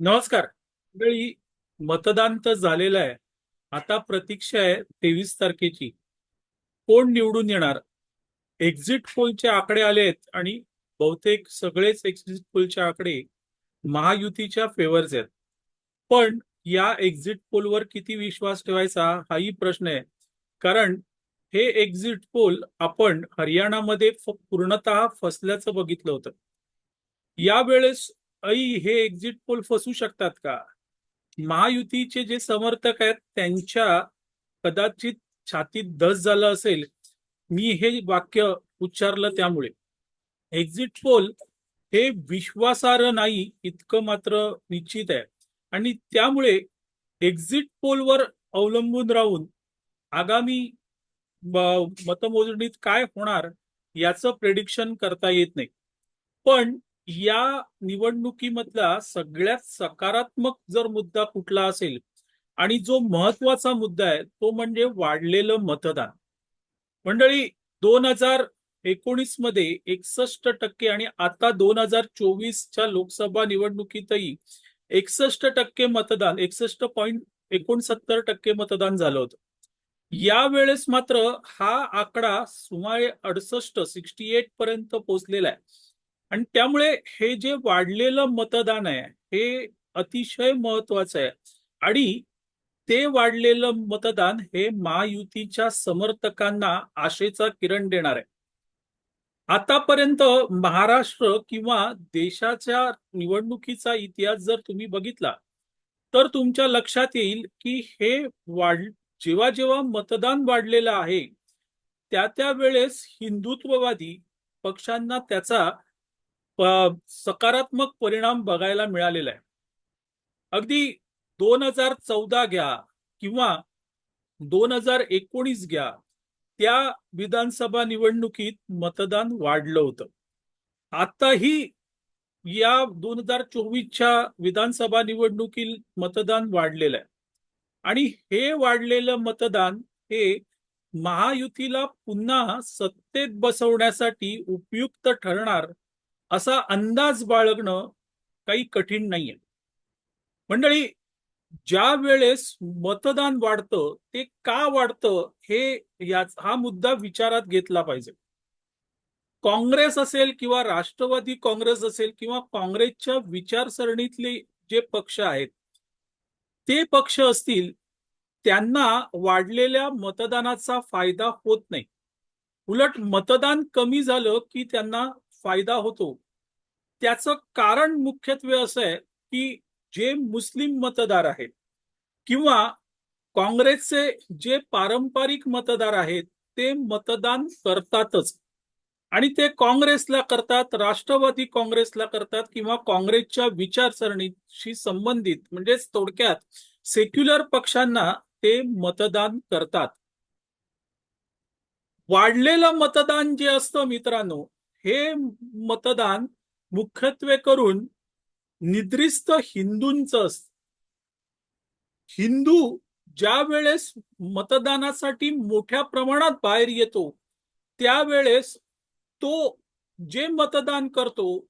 नमस्कार. वेळी मतदान तर झालेलं आहे. आता प्रतीक्षा आहे तेवीस तारखेची. कोण निवडून येणार? एक्झिट पोलचे आकडे आलेत आणि बहुतेक सगळेच एक्झिट पोलचे आकडे महायुतीच्या फेवर्स आहेत. पण या एक्झिट पोलवर किती विश्वास ठेवायचा हाही प्रश्न आहे. कारण हे एक्झिट पोल आपण हरियाणामध्ये पूर्णतः फसल्याचं बघितलं होतं. यावेळेस ऐ हे एक्झिट पोल फसू शकतात का? महायुतीचे जे समर्थक आहेत त्यांच्या कदाचित छातीत धस झालं असेल. मी हे वाक्य उच्चारलं त्यामुळे. एक्झिट पोल हे विश्वासार्ह नाही इतकं मात्र निश्चित आहे. आणि त्यामुळे एक्झिट पोलवर अवलंबून राहून आगामी मतमोजणीत काय होणार याचं प्रेडिक्शन करता येत नाही. पण या निवडणुकीमधला सगळ्यात सकारात्मक जर मुद्दा कुठला असेल आणि जो महत्त्वाचा मुद्दा आहे तो म्हणजे वाढलेलं मतदान. मंडळी दोन हजार एकोणीसमध्ये एकसष्ट टक्के आणि आता दोन हजार चोवीसच्या लोकसभा निवडणुकीतही एकसष्ट टक्के मतदान एकसष्ट पॉईंट एकोणसत्तर टक्के मतदान झालं होतं. यावेळेस मात्र हा आकडा सुमारे अडसष्ट सिक्स्टी एट पर्यंत पोहोचलेला आहे. आणि त्यामुळे हे जे वाढलेलं मतदान आहे हे अतिशय महत्वाचं आहे. आणि ते वाढलेलं मतदान हे महायुतीच्या समर्थकांना आशेचा किरण देणार आहे. आतापर्यंत महाराष्ट्र किंवा देशाच्या निवडणुकीचा इतिहास जर तुम्ही बघितला तर तुमच्या लक्षात येईल की हे वाढ जेव्हा जेव्हा मतदान वाढलेलं आहे त्या त्या वेळेस हिंदुत्ववादी पक्षांना त्याचा सकारात्मक परिणाम बघायला मिळालेला आहे. अगदी दोन हजार चौदा घ्या किंवा दोन हजार एकोणीस घ्या त्या विधानसभा निवडणुकीत मतदान वाढलं होतं. आताही या दोन हजार चोवीसच्या विधानसभा निवडणुकीत मतदान वाढलेलं आहे. आणि हे वाढलेलं मतदान हे महायुतीला पुन्हा सत्तेत बसवण्यासाठी उपयुक्त ठरणार असा अंदाज बाळगणं काही कठीण नाहीये. मंडळी ज्या वेळेस मतदान वाढतं ते का वाढतं हे याच हा मुद्दा विचारात घेतला पाहिजे. काँग्रेस असेल किंवा राष्ट्रवादी काँग्रेस असेल किंवा काँग्रेसच्या विचारसरणीतले जे पक्ष आहेत ते पक्ष असतील त्यांना वाढलेल्या मतदानाचा फायदा होत नाही. उलट मतदान कमी झालं की त्यांना फायदा होतो. त्याचं कारण मुख्यत्वे असं आहे की जे मुस्लिम मतदार आहेत किंवा काँग्रेसचे जे पारंपरिक मतदार आहेत ते मतदान करतातच. आणि ते काँग्रेसला करतात राष्ट्रवादी काँग्रेसला करतात किंवा काँग्रेसच्या विचारसरणीशी संबंधित म्हणजेच थोडक्यात सेक्युलर पक्षांना ते मतदान करतात. वाढलेलं मतदान जे असतं मित्रांनो हे मतदान मुख्यत्वे करून निद्रिस्त हिंदूंचं असतं हिंदू ज्या वेळेस मतदानासाठी मोठ्या प्रमाणात बाहेर येतो त्यावेळेस तो जे मतदान करतो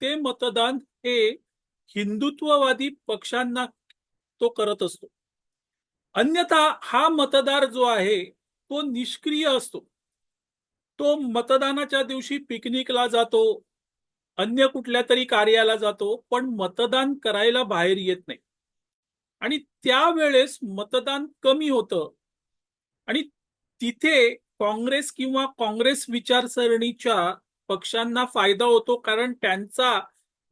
ते मतदान हे हिंदुत्ववादी पक्षांना तो करत असतो. अन्यथा हा मतदार जो आहे तो निष्क्रिय असतो. तो मतदानाच्या दिवशी पिकनिकला जातो अन्य कुठल्या तरी कार्याला जातो पण मतदान करायला बाहेर येत नाही. आणि त्यावेळेस मतदान कमी होतं. आणि तिथे काँग्रेस किंवा काँग्रेस विचारसरणीच्या पक्षांना फायदा होतो कारण त्यांचा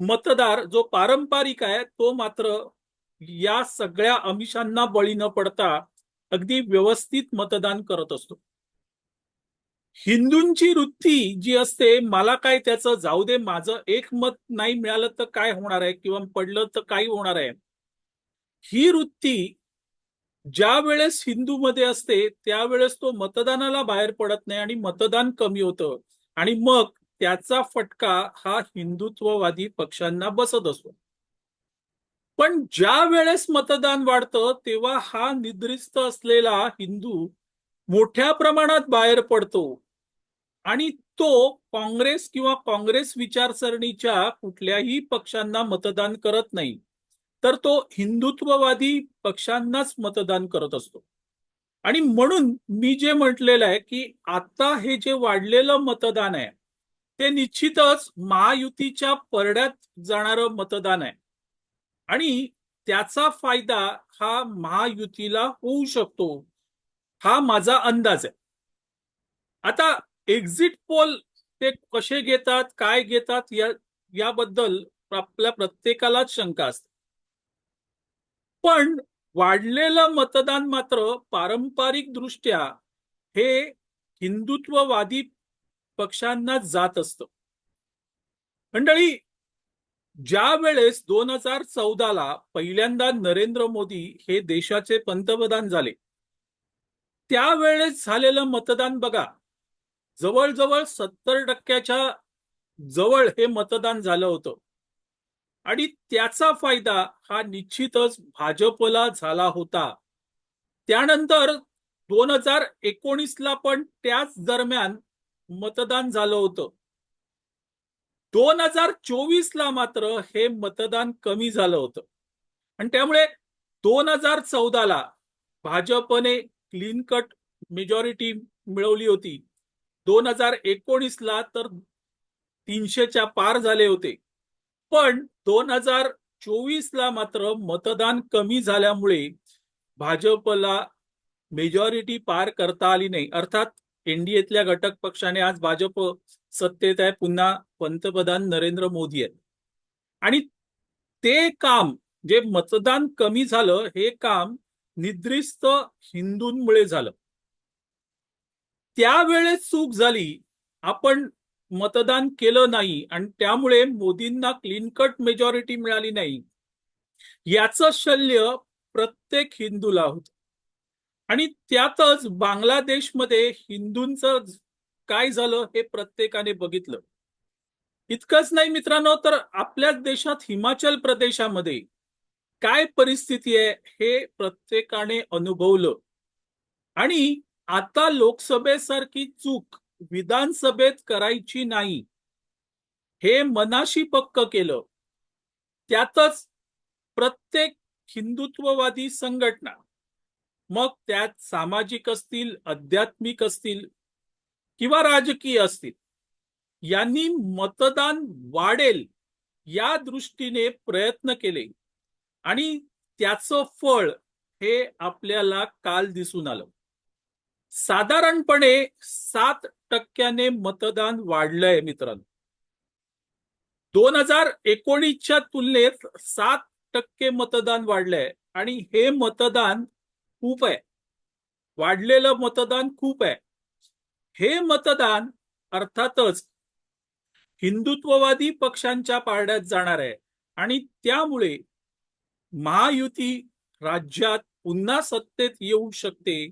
मतदार जो पारंपरिक आहे तो मात्र या सगळ्या अमिषांना बळी न पडता अगदी व्यवस्थित मतदान करत असतो. हिंदूंची वृत्ती जी असते मला काय त्याचं जाऊ दे माझं एक मत नाही मिळालं तर काय होणार आहे किंवा पडलं तर काय होणार आहे? ही वृत्ती ज्या वेळेस हिंदूमध्ये असते त्यावेळेस तो मतदानाला बाहेर पडत नाही आणि मतदान कमी होतं. आणि मग त्याचा फटका हा हिंदुत्ववादी पक्षांना बसत असतो. पण ज्या वेळेस मतदान वाढतं तेव्हा हा निद्रिस्त असलेला हिंदू मोठ्या प्रमाणात बाहेर पडतो. आणि तो काँग्रेस किंवा काँग्रेस विचारसरणीच्या कुठल्याही पक्षांना मतदान करत नाही तर तो हिंदुत्ववादी पक्षांनाच मतदान करत असतो. आणि म्हणून मी जे म्हटलेलं आहे की आता हे जे वाढलेलं मतदान आहे ते निश्चितच महायुतीच्या परड्यात जाणारं मतदान आहे. आणि त्याचा फायदा हा महायुतीला होऊ शकतो हा माझा अंदाज आहे. आता एक्झिट पोल ते कसे घेतात काय घेतात या याबद्दल आपल्या प्रत्येकालाच शंका असते. पण वाढलेलं मतदान मात्र पारंपरिक दृष्ट्या हे हिंदुत्ववादी पक्षांना जात असत. मंडळी ज्या वेळेस दोन हजार चौदाला पहिल्यांदा नरेंद्र मोदी हे देशाचे पंतप्रधान झाले त्यावेळेस झालेलं मतदान बघा. जवळजवळ सत्तर टक्क्याच्या जवळ हे मतदान झालं होतं. आणि त्याचा फायदा हा निश्चितच भाजपला झाला होता. त्यानंतर दोन हजार एकोणीसला पण त्याच दरम्यान मतदान झालं होतं. दोन हजार चोवीस ला मात्र हे मतदान कमी झालं होतं. आणि त्यामुळे दोन हजार चौदाला भाजपने क्लीन कट मेजॉरिटी मिळवली होती. दोन हजार एकोणीसला तर तीनशेच्या पार झाले होते. पण दोन हजार चोवीसला मात्र मतदान कमी झाल्यामुळे भाजपला मेजॉरिटी पार करता आली नाही. अर्थात एनडीएतल्या घटक पक्षाने आज भाजप सत्तेत आहे पुन्हा पंतप्रधान नरेंद्र मोदी आहेत. आणि ते काम जे मतदान कमी झालं हे काम निद्रिस्त हिंदूंमुळे झालं. त्यावेळेस चूक झाली. आपण मतदान केलं नाही आणि त्यामुळे मोदींना क्लीन कट मेजॉरिटी मिळाली नाही. याचं शल्य प्रत्येक हिंदूला होत. आणि त्यातच बांगलादेशमध्ये हिंदूंचं काय झालं हे प्रत्येकाने बघितलं. इतकंच नाही मित्रांनो तर आपल्याच देशात हिमाचल प्रदेशामध्ये काय परिस्थिती आहे हे प्रत्येकाने अनुभवलं. आणि आता लोकसभेसारखी चूक विधानसभेत करायची नाही. हे मनाशी पक्क केलं. त्यातच प्रत्येक हिंदुत्ववादी संघटना मग त्यात सामाजिक असतील आध्यात्मिक असतील किंवा राजकीय असतील यांनी मतदान वाढेल या दृष्टीने प्रयत्न केले. आणि त्याचं फळ हे आपल्याला काल दिसून आलं. साधारणपणे सात टक्क्याने मतदान वाढलंय मित्रांनो. दोन हजार एकोणीसच्या तुलनेत सात टक्के मतदान वाढलंय आणि हे मतदान खूप आहे. वाढलेलं मतदान खूप आहे. हे मतदान अर्थातच हिंदुत्ववादी पक्षांच्या पारड्यात जाणार आहे आणि त्यामुळे महायुती राज्यात पुन्हा सत्तेत येऊ शकते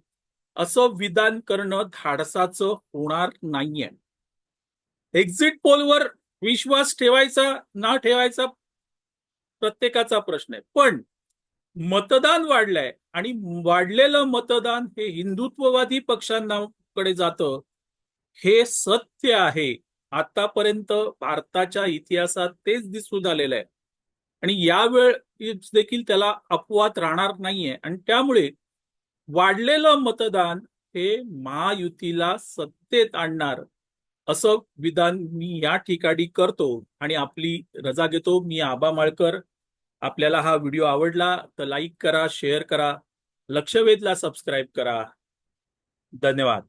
असं विधान करणं धाडसाचं होणार नाहीये. एक्झिट पोलवर विश्वास ठेवायचा ना ठेवायचा? प्रत्येकाचा प्रश्न आहे. पण मतदान वाढलंय आणि वाढलेलं मतदान हे हिंदुत्ववादी पक्षांकडे जातं. हे सत्य आहे. आतापर्यंत भारताच्या इतिहासात तेच दिसून आलेलं आहे. आणि यावेळ देखील त्याला अपवाद राहणार नाहीये. आणि त्यामुळे वाढलेलं मतदान हे महायुतीला सत्तेत आणणार असं विधान मी या ठिकाणी करतो आणि आपली रजा घेतो. मी आबा माळकर. आपल्याला हा व्हिडिओ आवडला तर लाईक करा शेअर करा लक्षवेधला सबस्क्राईब करा. धन्यवाद.